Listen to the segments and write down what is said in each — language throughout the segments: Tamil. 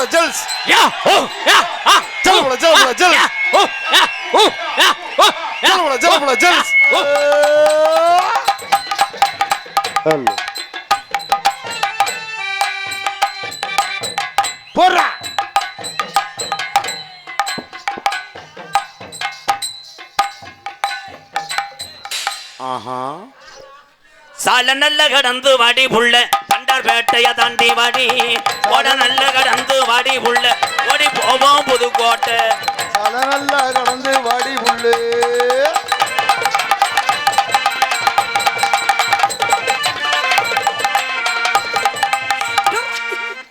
ஜலபுல ஜல்ஸ் யா ஓ யா ஆ ஜலபுல ஜலபுல ஜல்ஸ் ஓ யா ஓ யா ஓ யா ஜலபுல ஜலபுல ஜல்ஸ் போடுறா ஆஹா சால நல்ல கடந்து வாடி புள்ள பண்டார் பேட்டைய தாண்டி வாடி. ஓட நல்ல கடந்து வாடி புள்ள ஓடி போவோம் புதுக்கோட்டை. நல்லா கடந்து வாடி புல்லு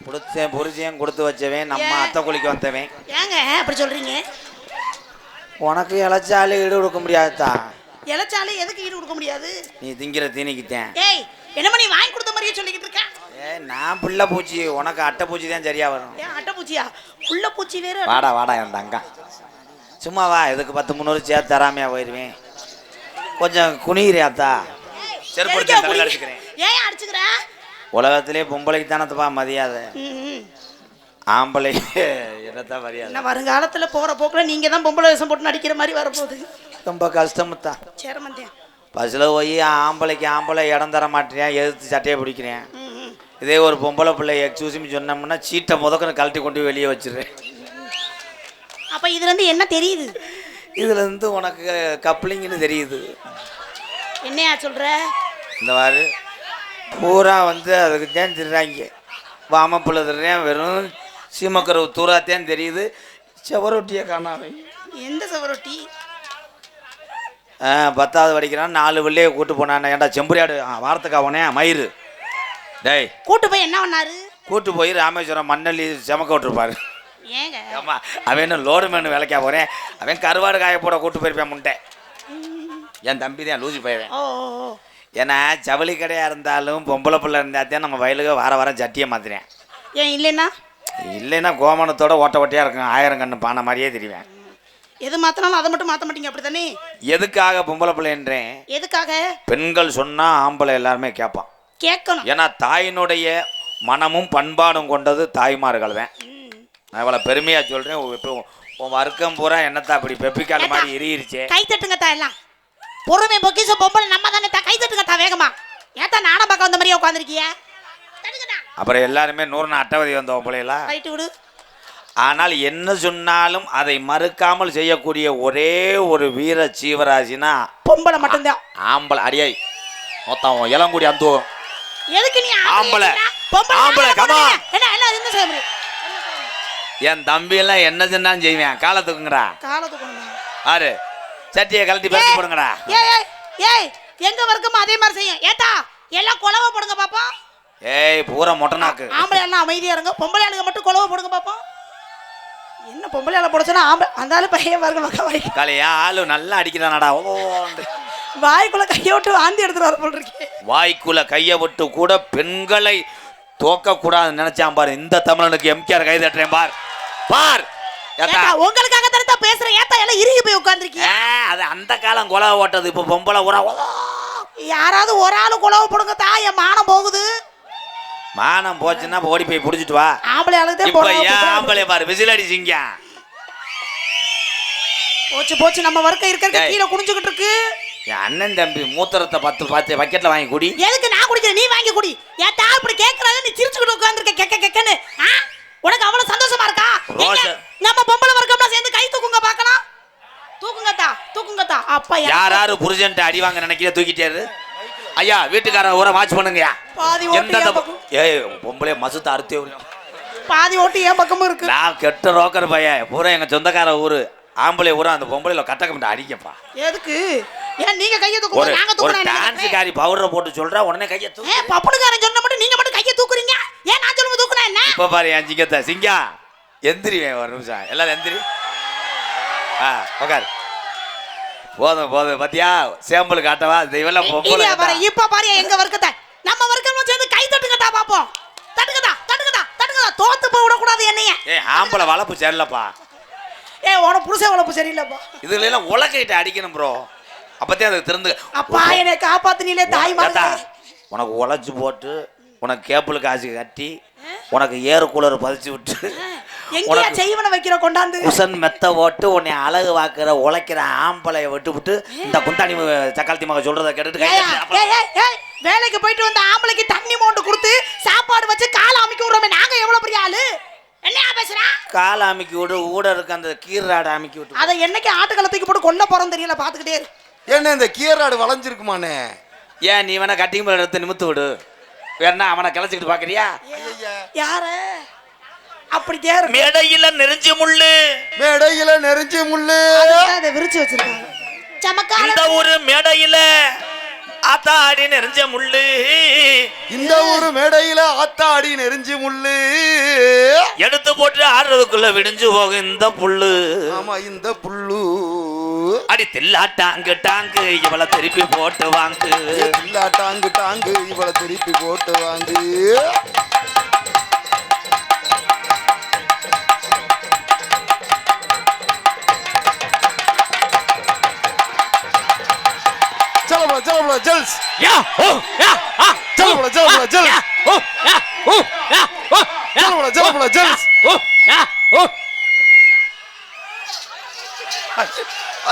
கொடுத்தேன் புரிச்சையும் கொடுத்து வச்சவன் நம்ம? அத்தை குளிக்க வந்தவன். ஏங்க அப்படி சொல்றீங்க? உனக்கு இழைச்சாலே ஈடு கொடுக்க முடியாதுதான் இழைச்சாலே எதுக்கு ஈடு கொடுக்க முடியாது? நீ திங்கிற தீனிக்குத்தேன் ஏய் என்னமோ நீ வாங்கி கொடுத்த மாதிரியே சொல்லிக்கிட்டு இருக்க? நான் பிள்ளை பூச்சி உனக்கு அட்டை பூச்சி தான் சரியா வரும். ஏன் அட்டை பூச்சியா? உள்ள பூச்சி வேற. வாடா வாடா என் தங்கம். சும்மா வா இதுக்கு பத்து முந்நூறு சேர்த்து தராமையா போயிடுவேன் கொஞ்சம் குனிகிறியாத்தா செருப்பு எடுத்து தலையில அப்படி? அடிச்சுக்கிறேன் ஏன் அடிச்சுக்கிற? உலகத்திலே பொம்பளைக்கு தானத்தப்பா மரியாதை. ம். ஆம்பளை என்னத்தான் மரியாதை? என்ன வருங்காலத்துல போற போக்குல நீங்க தான் பொம்பளை வேஷம் போட்டு நடிக்கிற மாதிரி வரப்போகுது. ரொம்ப கஷ்டமுத்தான் சேரமந்தேன் பஸ்ஸில் போய் ஆம்பளைக்கு ஆம்பளை இடம் தர மாட்டேன் எதிர்த்து சட்டையை பிடிக்கிறேன். இதே ஒரு பொம்பளை பிள்ளை எக்ஸ்கூசின்னு சொன்னோம்னா சீட்டை முதக்கன்னு கழட்டி கொண்டு வெளியே வச்சிடுறேன். அப்ப இதுல இருந்து என்ன தெரியுது? இதுல இருந்து உனக்கு கப்ளிங்னு தெரியுது. என்னையா சொல்ற? இந்த மாதிரி பூரா வந்து அதுக்கு தான் திடுறாங்க வாமப்புள்ள திடுறேன் வெறும் சீமக்கரவு தூராத்தேன் தெரியுது. செவரொட்டியை காணாமை. எந்த சவரொட்டி? ஆ, பத்தாவது படிக்கிறான் நாலு பிள்ளைய கூட்டு போனான். ஏன்டா செம்புரியாடு வாரத்துக்கு அவனே மயிறு. டேய். கூட்டு போய் என்ன பண்ணாரு? கூட்டு போய் ராமேஸ்வரம் மண்ணள்ளி செமக்க விட்டுருப்பாரு. ஏங்க? ஆமா. அவன் என்ன லோடு மேனு வேலைக்கா போறேன்? அவன் கருவாடு காய போட கூட்டு போயிருப்பேன் முட்டை என் தம்பி தான் லூசி போயிடுவேன் ஏன்னா ஜவுளி கடையா இருந்தாலும் பொம்பளை பிள்ளை இருந்தாத்தான் நம்ம வயலுக்கு வார வாரம் சட்டியை மாத்துறேன். ஏன் இல்லைன்னா? இல்லைன்னா கோமணத்தோட ஓட்ட ஓட்டையா இருக்கும். ஆயிரம் கண்ணு பானை மாதிரியே தெரிவேன். எது மாத்தினாலும் அதை மட்டும் மாத்த மாட்டீங்க அப்படித்தானே? எதுக்காக பொம்பளை பிள்ளைன்றேன்? எதுக்காக? பெண்கள் சொன்னா ஆம்பளை எல்லாருமே கேட்பான். கேட்கணும். ஏன்னா தாயினுடைய மனமும் பண்பாடும் கொண்டது தாய்மார்கள் தான். நான் இவ்வளோ பெருமையாக சொல்கிறேன் இப்போ உன் வர்க்கம் பூரா என்னத்தா அப்படி பெப்பிக்கால மாதிரி எரியிருச்சே? கை தட்டுங்க தா எல்லாம். பொறுமை பொக்கிச பொம்பளை நம்ம தானே தா கை தட்டுங்க தா வேகமா. ஏத்தா நானும் பார்க்க வந்த மாதிரியே உட்காந்துருக்கிய அப்புறம் எல்லாருமே நூறு நாள் அட்டவதி வந்த பிள்ளைகளா ரைட்டு விடு. ஆனால் என்ன சொன்னாலும் அதை மறுக்காமல் செய்யக்கூடிய ஒரே ஒரு வீர சீவராசினா பொம்பளை மட்டும்தான். ஆம்பளை. அடியாய் மொத்தம் இளங்குடி அந்த எதுக்கு நீ ஆம்பளை. பொம்பளை ஆம்பளை. பொம்பளை. என்ன எல்லாம் என்ன செய்ய முடியும் என் தம்பி எல்லாம் என்ன சொன்னாலும் செய்வேன் காலத்துக்குங்கடா காலத்துக்கு கொண்டு வா. ஆறு சட்டியை கழட்டி பேசி போடுங்கடா ஏய் ஏய் ஏய் எங்க வர்க்கமும் அதே மாதிரி செய்யும் ஏத்தா எல்லாம் குலவ போடுங்க பாப்போம் ஏய் பூரா மொட்டனாக்கு ஆம்பளை எல்லாம் அமைதியா இருங்க பொம்பளை ஆளுங்க மட்டும் குலவ போடுங்க பாப்போம் என்ன பொம்பளை ஆளை போட சொன்னா ஆம்பளை அந்த ஆளு பையன் வர்க்க பக்கம் காலையா ஆளு நல்லா அடிக்கிறானடா ஓ வாய்க்குள்ள கையை விட்டு வாந்தி எடுத்துட்டு வர போல் இருக்கேன் வாய்க்குள்ள கையை விட்டு கூட பெண்களை தோக்க கூடாதுன்னு நினைச்சான் பாரு. இந்த தமிழனுக்கு எம்கேஆர் கை தட்டுறேன் பார். பார். உங்களுக்காக தானே தான் பேசுறேன். ஏத்தா எல்லாம் இறுகி போய் உட்காந்துருக்கீங்க அது அந்த காலம் கொலை ஓட்டது. இப்ப பொம்பளை ஓ. யாராவது ஒரு ஆளு குலவ போடுங்க தா என் மானம் போகுது. மானம் போச்சுன்னா ஓடி போய் புடிச்சிட்டு வா. ஆம்பளை ஆளுக்கு தான் இப்ப போடுங்க, ஏன் ஆம்பளை பாரு விசில் அடிச்சிங்க. போச்சு போச்சு நம்ம வர்க்கம் இருக்கிற டேய். கீழே குனிஞ்சுக்கிட்டு இருக்கு. என் அண்ணன் தம்பி மூத்திரத்தை பத்து பத்து பக்கெட்ல வாங்கி குடி. எதுக்கு நான் குடிக்கிறேன்? நீ வாங்கி குடி. ஏத்தா இப்படி கேக்குறாங்க நீ சிரிச்சுக்கிட்டு உட்கார்ந்திருக்க கெக்க கெக்கன்னு? உனக்கு அவ்வளவு சந்தோஷமா இருக்கா? நம்ம பொம்பளை வர்க்கம்லாம் சேர்ந்து கை தூக்குங்க பார்க்கலாம். தூக்குங்கத்தா தூக்குங்கத்தா. அப்பா யார் யாரு புருஷன்ட்டு அடி வாங்க நினைக்கிற தூக்கிட்டாரு? ஐயா வீட்டுக்காரன் ஊரை வாட்ச் பண்ணுங்கய்யா பாதி ஓட்டு எந்த என் பக்கம். ஏய் பொம்பளை மசுத்த அறுத்தே பாதி ஓட்டு என் பக்கமும் இருக்கு. நான் கெட்ட ரோக்கர் பையன். பூரா எங்க சொந்தக்கார ஊரு. ஆம்பளை ஊரா அந்த பொம்பளையில கட்டக்க மட்டும் அடிக்கப்பா. எதுக்கு? ஏன் நீங்க கையை தூக்குங்க நாங்க தூக்குறோம் டான்ஸ் காரி பவுடரை போட்டு சொல்றா உடனே கையை தூக்கு. ஏ பப்புனுக்காரன் சொன்ன மட்டும் நீங்க மட்டும் கையை தூக்குறீங்க? ஏன் நான் சொல்லும்போது தூக்குனா என்ன? இப்ப பாரு என் சிங்கத்தை சிங்கா எந்திரிவேன் ஒரு நிமிஷம். எல்லாரும் எந்திரி. ஆ உக்கார். போதும் போதும் பாத்தியா? சேம்பிள் காட்டவா? தெய்வம் பொம்பளை பாரு. இப்ப பாரு எங்க வர்க்கத்தை நம்ம வர்க்கம் சேர்ந்து கை தட்டுங்கத்தா பாப்போம். தட்டுங்கதா தட்டுங்கதா தட்டுங்கதா தோத்து போய் விடக்கூடாது என்னைய. ஏய் ஆம்பளை வளப்பு சரியில்லப்பா. ஏ உன புருஷ வளர்ப்பு சரியில்லைப்பா. இதுல எல்லாம் உலகிட்ட அடிக்கணும் ப்ரோ அப்பத்தே அதுக்கு திறந்து அப்பா என்னை காப்பாத்தினீங்களே தாய் மாதிரி உனக்கு உழைச்சு போட்டு உனக்கு கேபிள் காசு கட்டி உனக்கு ஏர் கூலர் பதிச்சு விட்டு எங்கேயா செய்வன வைக்கிற கொண்டாந்து? குசன் மெத்த ஓட்டு உன்னை அழகு வாக்குற உழைக்கிற ஆம்பளைய விட்டு விட்டு இந்த குந்தாணி சக்காலத்தி மக சொல்றத கேட்டுட்டு வேலைக்கு போயிட்டு வந்த ஆம்பளைக்கு தண்ணி மோண்டு கொடுத்து சாப்பாடு வச்சு காலை அமைக்க விடுறோமே நாங்க எவ்வளவு பெரிய ஆளு? என்னையா பேசுறா? காலை அமுக்கி விடு ஊட இருக்க அந்த கீராடை அமுக்கி விட்டு அதை என்னைக்கு ஆட்டுக்களை தூக்கி போட்டு கொல்ல போறோம் தெரியல பாத்துக்கிட்டே இரு. என்ன இந்த கீராடு வளைஞ்சிருக்குமானே? ஏன் நீ வேணா கட்டிங் மேல எடுத்து நிமித்து விடு. வேணா அவனை கிளச்சிக்கிட்டு பாக்குறியா. யார? அப்படித்தே இருக்கு மேடையில நெருஞ்சி முள்ளு. மேடையில நெறிஞ்சு முள்ளு. அதை விரிச்சு வச்சிருக்காங்க. சமக்கால இந்த ஊரு மேடையில. ஆத்தாடி நெருஞ்ச முள்ளு. இந்த ஒரு மேடையில ஆத்தாடி நெறிஞ்சு முள்ளு. எடுத்து போட்டு ஆடுறதுக்குள்ள விடிஞ்சு போகும் இந்த புல்லு ஆமா இந்த புல்லு அடி தில்லாட்டாங்கு டாங்கு இவளை திருப்பி போட்டு வாங்கு. இல்லா டாங்கு டாங்கு இவளை திருப்பி போட்டு வாங்கு. ஜல்ஸ். யா ஓ யா ஆ சலபல ஜல்ஸ். ஓ யா ஓ யா ஓ யா சலபல சலபல ஜல்ஸ். ஓ யா ஓ.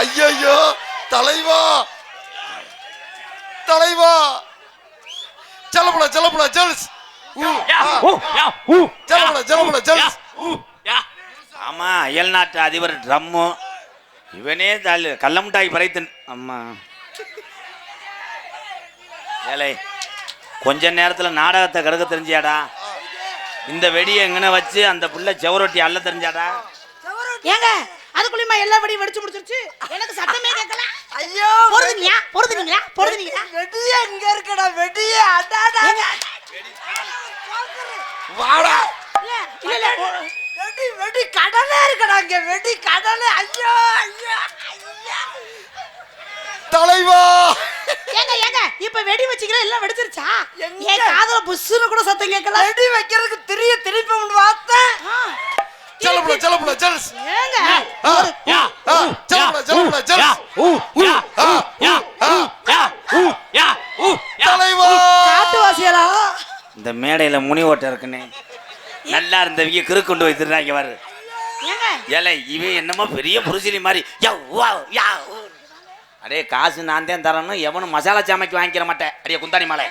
ஐயோ தலைவா. தலைவா. சலபல சலபல ஜல்ஸ். ஊ, யா. ஓ யா ஊ ஜல்ஸ். ஊ யா. ஆமா அயல்நாட்டு அதிபர் ட்ரம்மு. இவனே தள்ளு கள்ளமுட்டாய் பறைத்தன் அம்மா. ஏலே கொஞ்ச நேரத்துல நாடகத்தை கடுக்க தெரிஞ்சியாடா? இந்த வெடியை எங்கன வச்சு அந்த புள்ள செவரொட்டி அள்ள தெரிஞ்சாடா? ஏங்க அதுக்குள்ளயுமா எல்லா வெடியும் வெடிச்சு முடிச்சிருச்சு? எனக்கு சத்தமே கேட்கல ஐயோ பொறுதுனியா பொறுதுனீங்களா? பொறுதுனீங்களா? வெடியே எங்க இருக்குடா வெடியே அடாடா வாடா இல்ல இல்ல. வெடி வெடி கடலே இருக்குடா இங்க வெடி கடலே. ஐயோ ஐயோ ஐயோ. தலைவா! ஏங்க ஏங்க இப்ப வெடி வச்சுக்கிற எல்லாம் வெடிச்சிருச்சா? என் காதுல புஷ்ஷுன்னு கூட சத்தம் கேட்கல. வெடி வைக்கிறதுக்கு திரிய திருப்பி பார்த்தேன் ஆ. சலபல சலபல ஜல்ஸ் ஏங்க ஆ, யா ஆ, சலபல சலபல ஜல்ஸ் தலைவா! காட்டுவாசியலா இந்த மேடையில முனி ஓட்டை இருக்குன்னு நல்லா இருந்தவங்க கிறு கொண்டு வைத்துறாங்க பாரு. ஏங்க. ஏலே இவன் என்னமோ பெரிய புருஷிலி மாதிரி. யா வா யா ஊ. அடே காசு நான் தான் தரணும் எவனும் மசாலா சாமைக்கு வாங்கிக்கிற மாட்டேன். அடியே குந்தாணி மலை.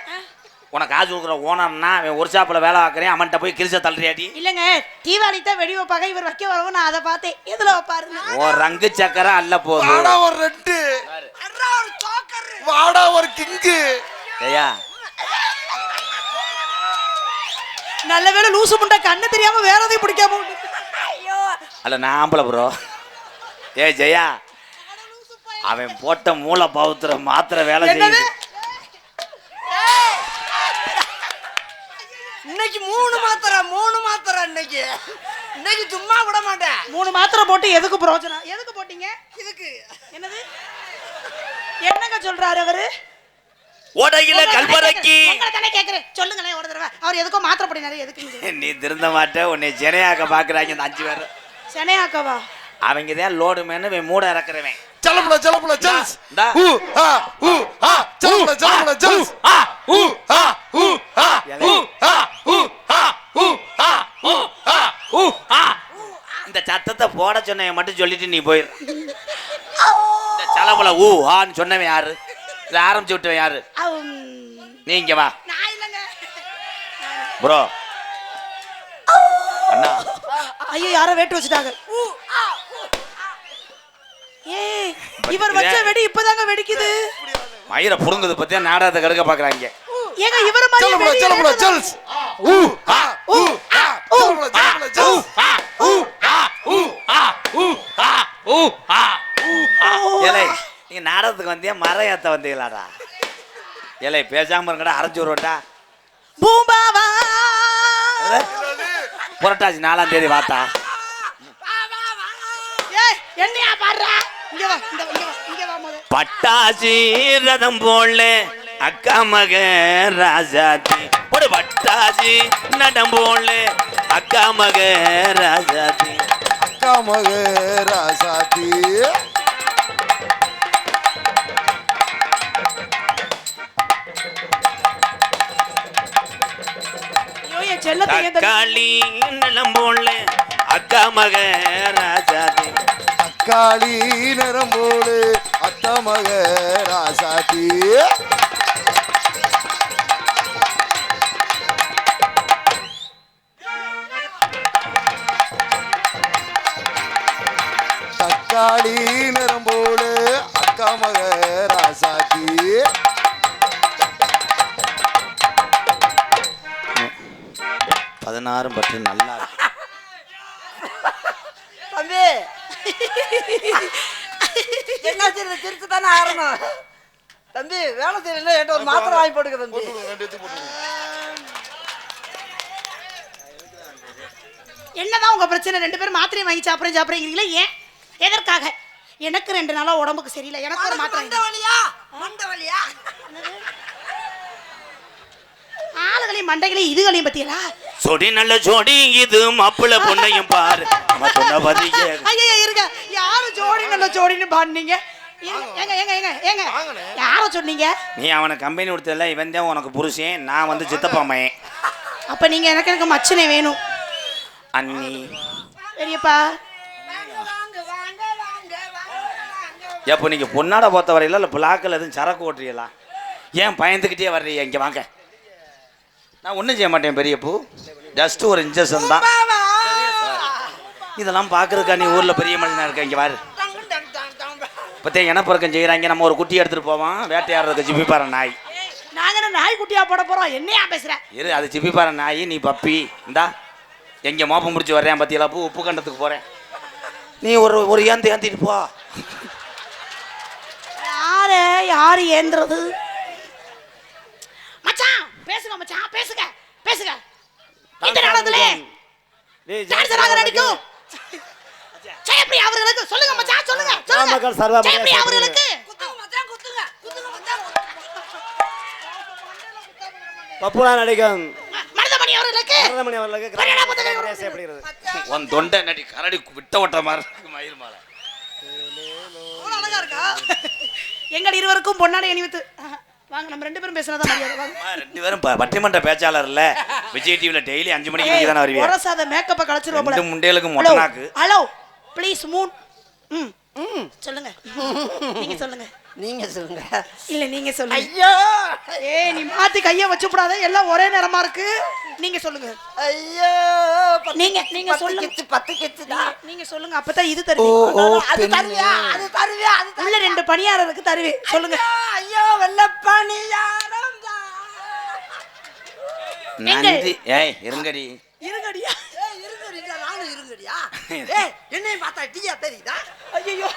உனக்கு காசு கொடுக்குற ஓனர்னா அவன் ஒரு ஷாப்பில் வேலை பார்க்குறேன் அவன்கிட்ட போய் கிரிச தள்ளுறியாடி? இல்லங்க தீபாவளி தான் வெடி வைப்பாங்க இவர் வைக்க வரவும் நான் அதை பார்த்தேன். எதுல வைப்பாருன்னு ஓ ரங்கு சக்கரை அல்ல வாடா ஒரு சோக்கர் வாடா ஒரு கிங்கு. ஐயா நல்ல வேளை லூசு முண்டை கண்ணு தெரியாம வேற எதையும் பிடிக்காம. ஐயோ அல்ல நான் ஆம்பளை ப்ரோ ஏ ஜெயா. அவன் போட்ட மூளை பவுத்துற மாத்திரை வேலை என்னது? செய்யுது. இன்னைக்கு மூணு மாத்திரை மூணு மாத்திரை இன்னைக்கு. இன்னைக்கு சும்மா விட மாட்டேன். மூணு மாத்திரை போட்டு எதுக்கு பிரயோஜனம்? எதுக்கு போட்டீங்க? இதுக்கு. என்னது? என்னங்க சொல்றாரு அவரு? உடையில கேக்குறேன். சொல்லுங்களேன் ஒரு தடவை. அவர் எதுக்கோ மாத்திரை போடினாரு எதுக்கு நீ திருந்த மாட்ட உன்னை ஜெனையாக்க பார்க்குறாங்க இந்த அஞ்சு பேர். சென்னையாக்கவா? அவங்க தான் லோடு மேனு இவன் மூட இறக்குறவன். சலபல சலபல ஜல்ஸ். ஊ ஆ ஊ ஆ சலபல சலபல ஜல்ஸ். ஆ ஊ ஆ ஊ ஆ. ஊ ஆ ஊ ஆ ஊ ஆ ஊ ஆ ஊ ஆ. இந்த சத்தத்தை போட சொன்னவன் மட்டும் சொல்லிட்டு நீ போயிரு. இந்த சலபல ஊ ஆன்னு சொன்னவன் யாரு? இதை ஆரம்பிச்சு விட்டவன் யாரு? நீ இங்க வா. ப்ரோ. அண்ணா. ஐயோ யாரோ வேட்டு வச்சுட்டாங்க ஏய் இவர் வச்ச வெடி இப்பதாங்க வெடிக்குது. மயிரை புடுங்குது பத்தியா? நாடகத்தை கெடுக்க பாக்குறாங்க. ஏங்க இவர் மாதிரி சலபல ஏத்துதான். ஜல்ஸ். ஊ ஆ ஊ ஆ சலபல சலபல ஜல்ஸ். ஆ ஊ ஆ ஊ ஆ ஊ ஆ ஊ ஆ ஊ ஆ. ஏலே நீங்க நாடகத்துக்கு வந்தியா? மரம் ஏத்த வந்தீங்களாடா? ஏலே பேசாம இருக்கடா அரைஞ்சு வருவட்டா பூம்பாவா? புரட்டாசி நாலாம் தேதி வாத்தா. ஏய் என்னையா பாடுறா? இங்க வா இந்த பட்டாசி ரதம் போல அக்கா மக ராஜாத்தி ஒரு பட்டாசி நடம் போல அக்கா மக ராஜாத்தி அக்கா மக தள்ளி- தக்காளி நிலம் போல அக்கா மக ராஜாதி தக்காளி நிறம்போடு மக ராசாத்தி. தக்காளி நிறம்போடு அக்கா மக ராசாத்தி. பதினாறும் பத்து நல்லா. தம்பி. செய்யறது திருச்சி தானே ஆறணும் தம்பி வேலை செய்யல என்கிட்ட ஒரு மாத்திரை வாங்கி. போட்டுக்க தம்பி. என்னதான் உங்க பிரச்சனை? ரெண்டு பேரும் மாத்திரை வாங்கி சாப்பிட்றேன் சாப்பிட்றீங்களா ஏன்? எதற்காக? எனக்கு ரெண்டு நாளா உடம்புக்கு சரியில்லை. எனக்கு ஒரு மாத்திரை மண்டை. வலியா? மண்டை வலியா? ஆளுகளையும் மண்டைகளையும் இதுகளையும் பத்தியலா? சொடி நல்ல ஜோடி இது மாப்பிள்ள பொண்ணையும் பாரு. நம்ம சொன்ன ஐயா இருங்க. யாரு ஜோடி நல்ல ஜோடின்னு பாடுனீங்க? ஏங்க ஏங்க ஏங்க ஏங்க யார சொன்னீங்க? நீ அவனை கம்பெனி கொடுத்ததில்ல இவன் தான் உனக்கு புருஷன் நான் வந்து சித்தப்பா மயன் அப்ப நீங்க எனக்கு எனக்கு மச்சனை வேணும். அண்ணி. பெரியப்பா. எப்போ நீங்கள் பொன்னாட போத்த வரையில இல்லை பிளாக்கில் எதுவும் சரக்கு ஓட்டுறீங்களா? ஏன் பயந்துக்கிட்டே வர்றீங்க? இங்கே வாங்க. நான் ஒன்றும் செய்ய மாட்டேன் பெரியப்பூ. ஜஸ்ட் ஒரு இன்ஜெக்ஷன் தான். இதெல்லாம் பார்க்கறதுக்கா நீ ஊரில் பெரிய மனுஷனா இருக்க? இங்கே வாரு. பத்தே இனப்பெருக்கம் செய்கிறாங்க நம்ம ஒரு குட்டி எடுத்துகிட்டு போவோம். வேட்டையாடுறதுக்கு ஜிப்பிப்பாற நாய். நாங்க என்ன நாய்க்குட்டியா போட போறோம். என்னையா பேசுற? இரு அது ஜிப்பிப்பாற நாய் நீ பப்பி. இந்தா எங்கே மோப்பம் முடிச்சு வர்றேன். பத்தியலா பூ உப்பு கண்டத்துக்கு போகிறேன் நீ ஒரு ஒரு ஏந்து ஏந்திட்டு போ. யாரு யாரு ஏந்துறது? மச்சான் பேசுங்க மச்சான் பேசுங்க பேசுங்க. இந்த நாளத்துல டான்சராக நடிக்கும். ஜெயப்பிரியா அவர்களுக்கு சொல்லுங்க மச்சான் சொல்லுங்க நாமக்கல் சொல்லுங்க. சர்வாபதி ஜெயப்பிரியா அவர்களுக்கு. குத்துங்க மச்சான் குத்துங்க குத்துங்க மச்சான். பப்புலா நடிகம். மருதமணி அவர்களுக்கு. மருதமணி அவர்களுக்கு மரியாதை உன் தொண்டை நடி கரடி விட்ட ஓட்ட மாதிரி இருக்கு மயிர் மாலை. அழகா இருக்கா? எங்கள் இருவருக்கும் பொன்னாடை அணிவித்து. வாங்க நம்ம ரெண்டு பேரும் பேசுனதா மரியாதை. வாங்க. அம்மா, ரெண்டு பேரும் பட்டிமன்ற பேச்சாளர் இல்ல விஜய் டிவில டெய்லி அஞ்சு மணிக்கு நீங்க தானே வருவீங்க? மேக்கப்பை கலைச்சிருவோம் முண்டைகளுக்கு ஹலோ மொட்டனாக்கு ஹலோ ப்ளீஸ் மூன் ம் ம். சொல்லுங்க. நீங்க சொல்லுங்க. நீங்க சொல்லுங்க. இல்ல நீங்க சொல்லுங்க. ஐயோ! ஏய் நீ மாத்தி கைய வச்சு விடாத எல்லாம் ஒரே நேரமா இருக்கு. நீங்க சொல்லுங்க. ஐயோ! நீங்க- கிச்சு, நீங்க சொல்லுங்க. கிச்சு, பத்து கிச்சுடா. நீங்க- சொல்லுங்க. அப்பதான் இது தருவீங்க. அது தருவியா? அது தருவியா? அது உள்ள ரெண்டு பணியாரருக்கு தருவேன் சொல்லுங்க. ஐயோ, ஐயோ வெள்ளப்பாணி யாரும் நன்றி ஏய் இருங்கடி. இருங்கடியா? ஏய் என்னையும் பார்த்தா டீயா தெரியுதா? ஐயோ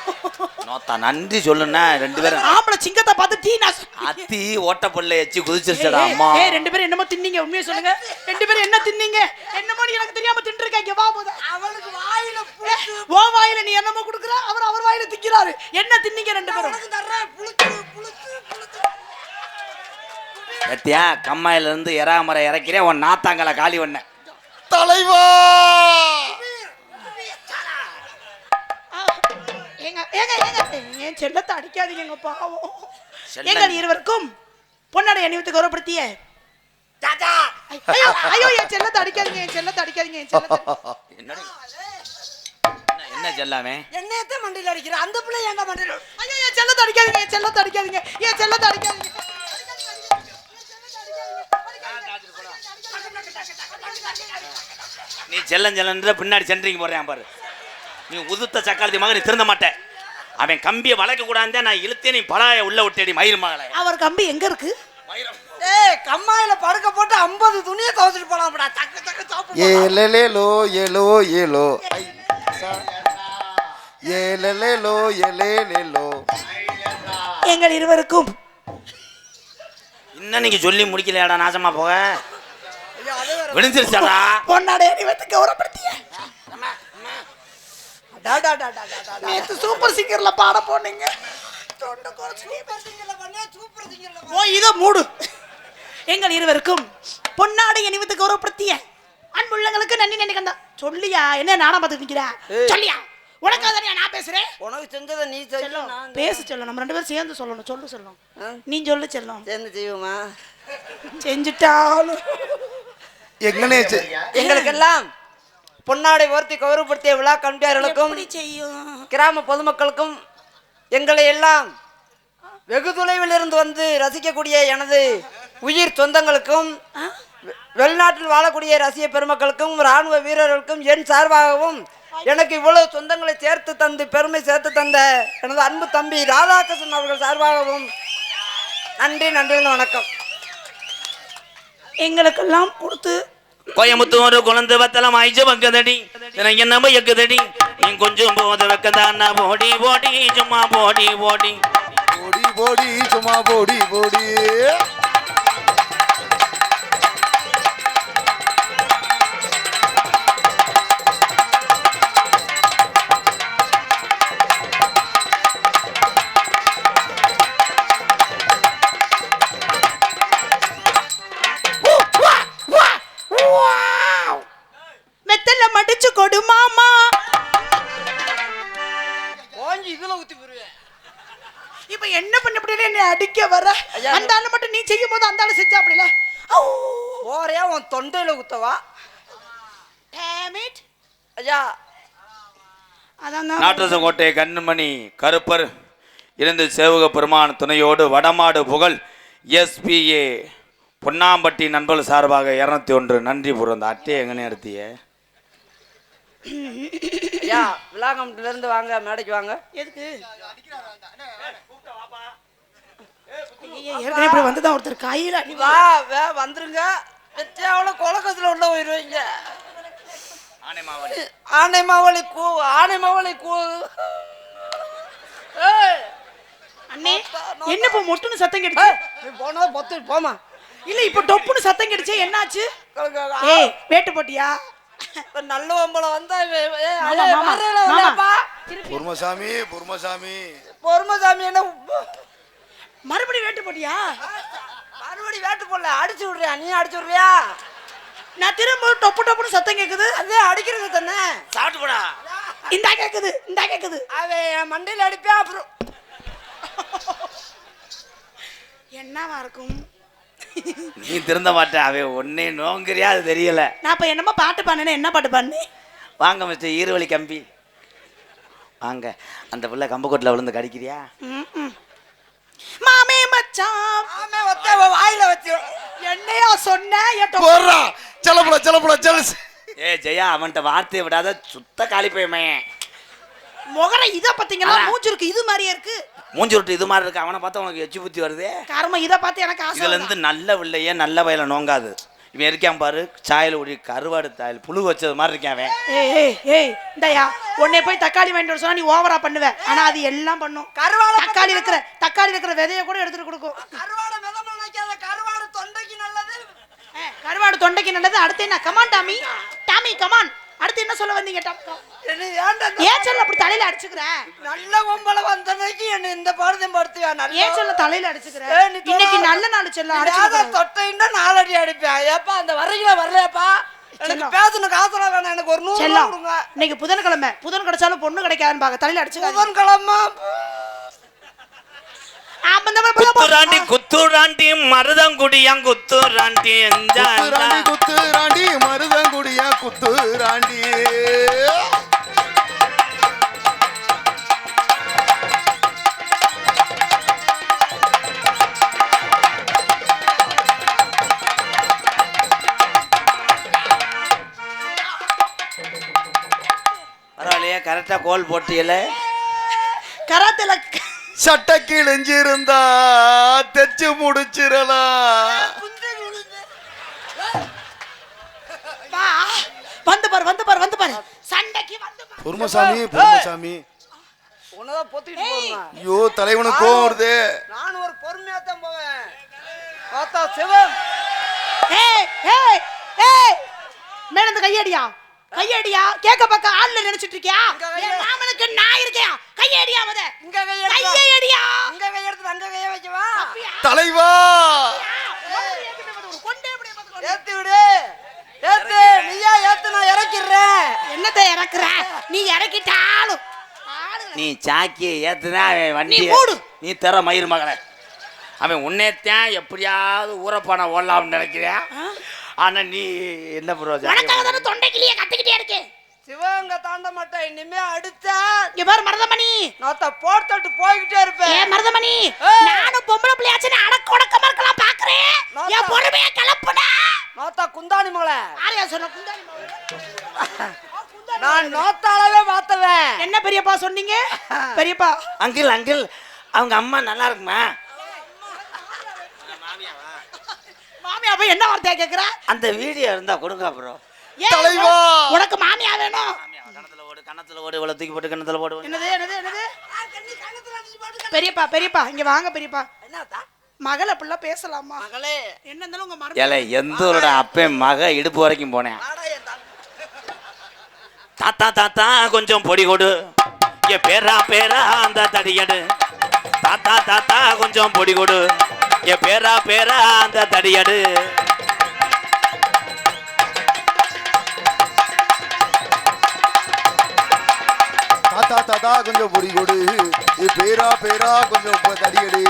நோத்தா நன்றி சொல்லுன்னா ரெண்டு பேரும். ஆம்பளை சிங்கத்தை பார்த்து டீ நான் அத்தி ஓட்ட பொல்ல எச்சி குதிச்சிருச்சடா அம்மா. ஏய் ரெண்டு பேரும் என்னமோ தின்னீங்க உண்மையை சொல்லுங்க. ரெண்டு பேரும் என்ன தின்னீங்க? என்னமோ நீ எனக்கு தெரியாம தின்றுருக்காங்க வா போதா. அவளுக்கு வாயில புழுத்து. ஓ வாயில நீ என்னமோ குடுக்குற அவர் அவர் வாயில திக்கிறாரு. என்ன தின்னீங்க ரெண்டு பேரும்? உனக்கு தர்றேன் புழுத்து புழுத்து புழுத்து. பத்தியா கம்மாயில இருந்து எறாமரை இறக்கிறேன் உன் நாத்தாங்கல காலி பண்ண தலைவா! ஏங்க ஏங்க ஏங்க. என் செல்லத்தை அடிக்காதீங்க எங்க பாவம். செல்லம். எங்கள் இருவருக்கும் பொன்னாடை அணிவித்து கௌரவப்படுத்திய தாத்தா. ஐயோ ஐயோ என் செல்லத்தை அடிக்காதீங்க என் செல்லத்தை அடிக்காதீங்க என் செல்லத்தை என்ன- செல்லாமே? என்னையத்தான் மண்டியில் அடிக்கிற? அந்த பிள்ளை ஏன்டா மண்டியில் ஐயோ என் செல்லத்தை அடிக்காதீங்க என் செல்லத்தை அடிக்காதீங்க என் செல்லத்தை அடிக்காதீங்க. நீ செல்லன் செல்லன்ற பின்னாடி சென்ட்ரிங் போடுறேன் பாரு. நீ உதுத்த சக்காலத்தி மகன் நீ திருந்த மாட்டேன். அவன் கம்பியை வளைக்க கூடாது நான் இழுத்தே நீ பலாய உள்ள விட்டேடி மயிர் மகளை. அவர் கம்பி எங்க இருக்கு? ஏய் கம்மாயில படுக்க போட்டு ஐம்பது துணியை துவச்சிட்டு போலாம்டா. தக்க தக்க சாப்பிடு ஏலலேலோ ஏலோ ஏலோ. ஏலலேலோ ஏலேலேலோ. எங்கள் இருவருக்கும். இன்னும் நீங்க சொல்லி முடிக்கலையாடா நாசமா போக. விழுந்துருச்சாடா? பொன்னாடை கௌரவப்படுத்திய டா, டா, டா. நேத்து சூப்பர் சிங்கர்ல பாட போனீங்க. ஓ இத மூடு. எங்கள் இருவருக்கும் பொன்னாடை அணிவித்து கௌரவப்படுத்திய அன்புள்ளங்களுக்கு நன்றி நன்றி கண்டா சொல்லியா? என்ன நாடகம் நிக்கிற? சொல்லியா? உனக்கு தானே நான் பேசுறேன்? உனக்கு செஞ்சதை நீ நான் பேசு செல்லம். நம்ம ரெண்டு பேரும் சேர்ந்து சொல்லணும். சொல்லு செல்லம். ஆ? நீ சொல்லு செல்லம். சேர்ந்து செய்வோமா? செஞ்சுட்டாலும். எங்கனே எங்களுக்கெல்லாம் பொன்னாடை ஓர்த்தி கௌரவப்படுத்திய விழா செய்யும்? கிராம பொதுமக்களுக்கும் எங்களை எல்லாம் வெகு தொலைவில் இருந்து வந்து ரசிக்கக்கூடிய எனது உயிர் சொந்தங்களுக்கும் வெளிநாட்டில் வாழக்கூடிய ரசிக பெருமக்களுக்கும் ராணுவ வீரர்களுக்கும் என் சார்பாகவும் எனக்கு இவ்வளவு சொந்தங்களை சேர்த்து தந்து பெருமை சேர்த்து தந்த எனது அன்பு தம்பி ராதாகிருஷ்ணன் அவர்கள் சார்பாகவும் நன்றி நன்றி வணக்கம். எங்களுக்கெல்லாம் கொடுத்து கோயம்புத்தூர் குழந்தை வத்தலம் ஆயிச்சு பக்கதடி எனக்கு என்ன பயக்குதடி நீ கொஞ்சம் போது வைக்கதானா போடி போடி சும்மா போடி போடி. போடி போடி சும்மா போடி போடி. அதான் நாட்டரச கோட்டை கண்மணி கருப்பர் இருந்து சேவக பெருமான் துணையோடு வடமாடு புகழ் எஸ்பிஏ பொன்னாம்பட்டி நண்பர்கள் சார்பாக இரநூத்தி ஒன்று நன்றி பூர்வம் அந்த அட்டையை எங்கன்னு எடுத்தியே? ஐயா விழா கமிட்டில இருந்து வாங்க மேடைக்கு வாங்க. எதுக்கு? ஏற்கனவே இப்படி ஒருத்தர் கையில வா வே வந்துருங்க. கொலக்கத்துல உள்ள போயிருவீங்க? ஆனை மாவளி. கூ ஆனை மாவளி கூ. ஏய், அண்ணே என்ன இப்போ மொட்டுன்னு சத்தம் கேட்டுச்சு? நீ போனதா பொத்து போமா இல்ல இப்போ டொப்புன்னு சத்தம் கேட்டுச்சு என்னாச்சு? ஏய் வேட்டு போட்டியா? இப்ப நல்ல வம்பளம் வந்தா. பொறுமசாமி பொறுமசாமி. பொறுமைசாமி என்ன மறுபடியும் வேட்டு போட்டியா? மறுபடி வேட்டு போடல அடிச்சு விடுறியா? நீ அடிச்சு விடுறியா? நான் திரும்ப டொப்பு டொப்புன்னு சத்தம் கேக்குது. அதே அடிக்கிறது தானே? சாப்பிட்டு போடா இந்தா கேக்குது இந்தா கேக்குது. அவன் என் மண்டையில அடிப்பா அப்புறம். என்னவா இருக்கும்? நீ திருந்த மாட்டேன் அவன் ஒன்னே நோங்கிறியா அது தெரியல. நான் இப்ப என்னமோ பாட்டு பண்ணேன்னு என்ன பாட்டு பண்ணேன் வாங்க மிஸ்டர் ஈரவழி கம்பி. வாங்க அந்த பிள்ளை கம்பக்கோட்டில் விழுந்து கடிக்கிறியா? ம்ம். மாமே மச்சான். ஆமே ஒத்த வாயில வச்சு என்னையா சொன்ன? போடுறா செலப்புல செலப்புல செல ஏ ஜெயா அவன்கிட்ட வார்த்தையை விடாத சுத்த காலிப்பையமே முகர இத பாத்தீங்களா அதான். மூஞ்சி இருக்கு இது மாதிரியே இருக்கு. மூஞ்சி விட்டு இது மாதிரி இருக்கு. அவனை பார்த்தா உனக்கு எச்சி புத்தி வருதே? கர்ம இத பார்த்து எனக்கு ஆசை இதுல இருந்து நல்ல வில்லையே நல்ல வயல நோங்காது. இவன் இருக்கான் பாரு சாயல் ஒடி கருவாடு தாயல் புழு வச்சது மாதிரி இருக்கான் அவன். ஏய் ஏய் ஏய் இந்தயா உன்னை போய் தக்காளி வாங்கிட்டு வர சொன்னா நீ ஓவரா பண்ணுவ. ஆனா அது எல்லாம் பண்ணும். கருவாடை தக்காளி இருக்கிற தக்காளி இருக்கிற விதைய கூட எடுத்துட்டு கொடுக்கும். கருவாடை மிதம் நினைக்காத கருவாடு தொண்டைக்கு நல்லது. ஏ, கருவாடு தொண்டைக்கு நல்லது. அடுத்து என்ன? கமான் டாமி டாமி கமான் அடுத்து என்ன சொல்ல வந்தீங்க டாமி என்ன ஏன்டா இந்த ஏன் சொல்ல அப்படி தலையில அடிச்சுக்கிற? நல்ல பொம்பளை வந்தனைக்கு என்ன இந்த பாடத்தையும் படுத்துவா நல்ல ஏன் சொல்ல தலையில அடிச்சுக்கிற? இன்னைக்கு நல்ல நாள் செல்ல அடிச்சுக்கிற. தொட்டைன்னா நாலடி அடிப்பேன். ஏப்பா அந்த வரையில வரலையாப்பா? எனக்கு. பேசணும் காசெல்லாம் வேணாம். எனக்கு ஒரு நூறு கொடுங்க. இன்னைக்கு புதன்கிழமை. புதன் கிடைச்சாலும் பொண்ணு கிடைக்காதுன்னு பாக்க தலையில அடிச்சுக்காத புதன்கிழமை. குத்துராண்டி குத்துராண்டி மருதங்குடியாங் குத்துராண்டி குத்து ராண்டி பரவாயில்லையே கரெக்டா கோல் போட்டியல. கராத்தேல சட்டை கிழிஞ்சிருந்தா தைச்சு முடிச்சிடலாம் வா வந்து பாரு வந்து பாரு வந்து பாரு. சண்டைக்கு வந்து பாரு. பொறுமசாமி பொறுமசாமி. உன்னதான் பொத்திட்டு போடுமா ஐயோ தலைவனுக்கு கோவம் வருது. நானும் ஒரு பொறுமையா தான் போவேன். பார்த்தா சிவம். ஏய் ஏய் ஏய். மேல இருந்து கையடியா? கையடியா? கேக்க பக்க ஆள்ல நினைச்சிட்டு இருக்கியா? என் மாமனுக்கு நான் இருக்கேன். கையடியா முத. இங்க கையெடுத்து கையடியா. இங்க கையெடுத்து அங்க கைய வைக்கவா தலைவா. கொண்டே. ஏத்து விடு. ஏத்து நீயா ஏத்து நான் என்னத்தை இறக்குற? நீ இறக்கிட்டாலும் நீ சாக்கியை ஏத்துனா அவன் வண்டி நீ மூடு. நீ தர மயிர் மகனை அவன் உன்னைத்தான் எப்படியாவது ஊரப்பான ஓடலாம்னு நினைக்கிறேன் ஆனா நீ என்ன உனக்காக தானே தொண்டைக்கிலேயே கத்திக்கிட்டே இருக்கேன் சிவகங்கை தாண்ட மாட்டேன் இனிமே அடுத்த இங்க பாரு மருதமணி. நாத்த போட்டுட்டு போய்கிட்டே ஏ இருப்பேன். மருதமணி. ஏய். நானும் பொம்பளை பிள்ளையாச்சுன்னு அடக்க உடக்கமா இருக்கலாம் பாக்குறேன் நான் என் தான். பொறுமையா கிளப்புனா நாத்தா குந்தாணி மலை ஆரியா சொன்ன குந்தாணி மகன். நான் நோத்தாலவே மாத்தவேன். என்ன பெரியப்பா சொன்னீங்க? பெரியப்பா. அங்கிள் அங்கிள் அவங்க அம்மா நல்லா இருக்குமா? மாமியா போய் என்ன வார்த்தையா கேக்குற? அந்த வீடியோ இருந்தா கொடுங்க ப்ரோ ஏன் தலைவா. உனக்கு மாமியா வேணும். கணத்துல ஓடு கணத்துல ஓடு இவ்வளவு தூக்கி போட்டு கணத்துல ஓடு என்னது என்னது என்னது? பெரியப்பா பெரியப்பா இங்க வாங்க பெரியப்பா. மகள் அப்படிலாம் பேசலாமா? மகளே. என்ன இருந்தாலும் உங்க ஏல மருமக எந்த அப்பன் மக இடுப்பு வரைக்கும் போனேன். தாத்தா தாத்தா கொஞ்சம் பொடி கொடு ஏ பேரா பேரா அந்த தடியடு தாத்தா தாத்தா கொஞ்சம் பொடி கொடு ஏ பேரா பேரா அந்த தடியடு தாத்தா தாத்தா கொஞ்சம் பொடி கொடு இது பேரா பேரா கொஞ்சம் தடியடு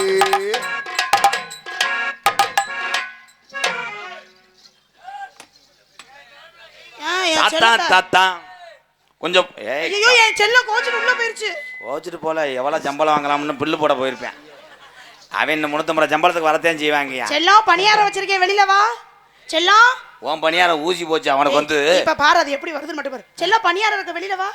தாத்தா. தாத்தா கொஞ்சம் ஏய் ஐயோ என் செல்ல கோச்சுட்டு உள்ள போயிருச்சு. கோச்சிட்டு போல எவ்வளோ சம்பளம் வாங்கலாம்னு பில்லு போட போயிருப்பேன். அவன் இந்த முன்னூத்தம்பது சம்பளத்துக்கு வரத்தான் செய்வாங்கய்யா செல்லம் பணியாரம் வச்சிருக்கேன் வெளியில வா. செல்லம். உன் பணியார ஊசி போச்சு அவனுக்கு வந்து. இப்ப பாரு அது எப்படி வருதுன்னு மட்டும் பாரு. செல்லம் பணியாரம் இருக்க வெளியில வா.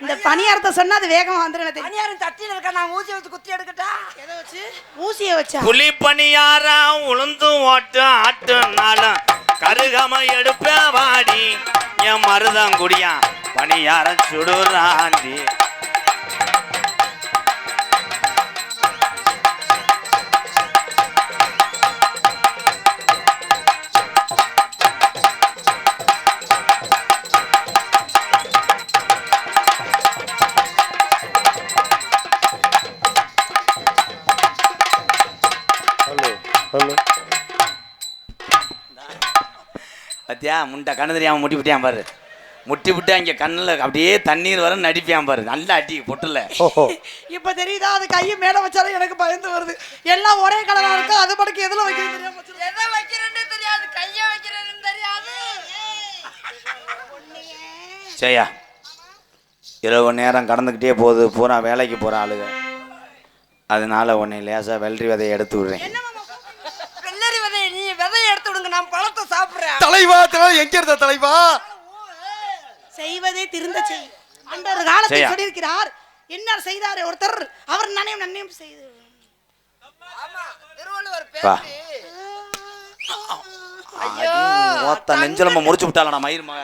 இந்தா, பணியாரத்தை சொன்னா அது வேகமா வந்துடும். பணியாரம் தட்டியில் இருக்க? நான் ஊசி வச்சு குத்தி எடுக்கட்டா? எதை வச்சு? ஊசிய வச்சா? புலி பணியாரம் உளுந்து ஓட்டு ஆட்டுனாலும் கருகம எடுப்பேன் வாடி. என் மருதங்குடியான் பணியார சுடுறாண்டி. பத்தியா முண்டை கண்ணு தெரியாம முட்டி விட்டியான் பாரு. முட்டி விட்டு அங்கே கண்ணில் அப்படியே தண்ணீர் வர நடிப்பியான் பாரு. நல்லா அடி பொட்டுல. இப்ப தெரியுதா? அது கையை மேல வச்சாலும் எனக்கு பயந்து வருது. எல்லாம் ஒரே கலரா இருக்கு? அது படக்கு எதுல வைக்கிறது தெரியாம. எதை வைக்கிறேன்னு தெரியாது. கையை வைக்கிறேன்னு தெரியாது. சரியா இரவு நேரம் கடந்துக்கிட்டே போகுது. பூரா வேலைக்கு போகிற ஆளுங்க. அதனால உன்னை லேசாக வெள்ளரி விதையை எடுத்து விடுறேன் வெள்ளரி விதையை நீ விதையை எடுத்து விடுங்க நான் பழத்தை சாப்பிடுறேன் தலைவா தலைவா எங்க இருந்த தலைவா? செய்வதே திருந்த செய். அன்றொரு காலத்தில். சொல்லியிருக்கிறார். என்ன செய்தாரே ஒருத்தர் அவர் நனையும் நன்னையும் செய்து. ஒத்த நெஞ்சலம்ப முடிச்சு விட்டாளடா மயிர்